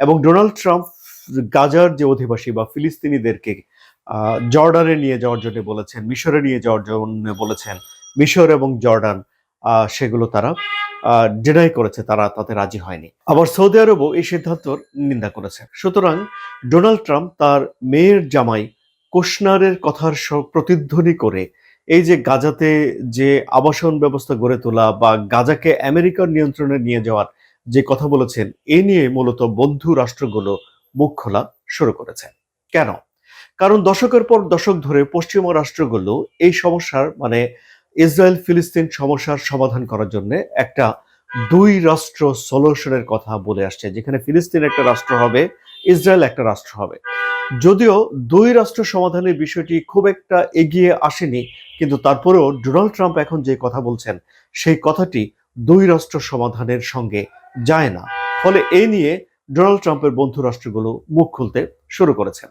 এবং Donald Trump গাজার যে অধিবাসী বা ফিলিস্তিনিদেরকে জর্ডানে নিয়ে যাওয়ার জন্য বলেছেন, মিশরে নিয়ে যাওয়ার জন্য বলেছেন, মিশর এবং জর্ডান সেগুলো তারা ডিনাই করেছে, তারা তাতে রাজি হয়নি। আবার সৌদি আরবও এই সিদ্ধান্তর নিন্দা করেছে। সুতরাং ডোনাল্ড ট্রাম্প তার মেয়ের জামাই কুশনারের কথার প্রতিধ্বনি করে এই যে গাজাতে যে আবাসন ব্যবস্থা গড়ে তোলা বা গাজাকে আমেরিকার নিয়ন্ত্রণে নিয়ে যাওয়ার যে কথা বলেছেন, এ নিয়ে মূলত বন্ধু রাষ্ট্রগুলো মুখ খোলা শুরু করেছে। কেন? কারণ দশকের পর দশক ধরে পশ্চিমা রাষ্ট্রগুলো এই সমস্যার মানে ইসরায়েল ফিলিস্তিন সমস্যার সমাধান করার জন্য একটা দুই রাষ্ট্র সলিউশনের কথা বলে আসছে, যেখানে ফিলিস্তিন একটা রাষ্ট্র হবে, ইসরায়েল একটা রাষ্ট্র হবে। যদিও দুই রাষ্ট্র সমাধানের বিষয়টি খুব একটা এগিয়ে আসেনি, কিন্তু তারপরেও ডোনাল্ড ট্রাম্প এখন যে কথা বলছেন, সেই কথাটি দুই রাষ্ট্র সমাধানের সঙ্গে যায় না। ফলে এই নিয়ে ডোনাল্ড ট্রাম্পের বন্ধু রাষ্ট্রগুলো মুখ খুলতে শুরু করেছেন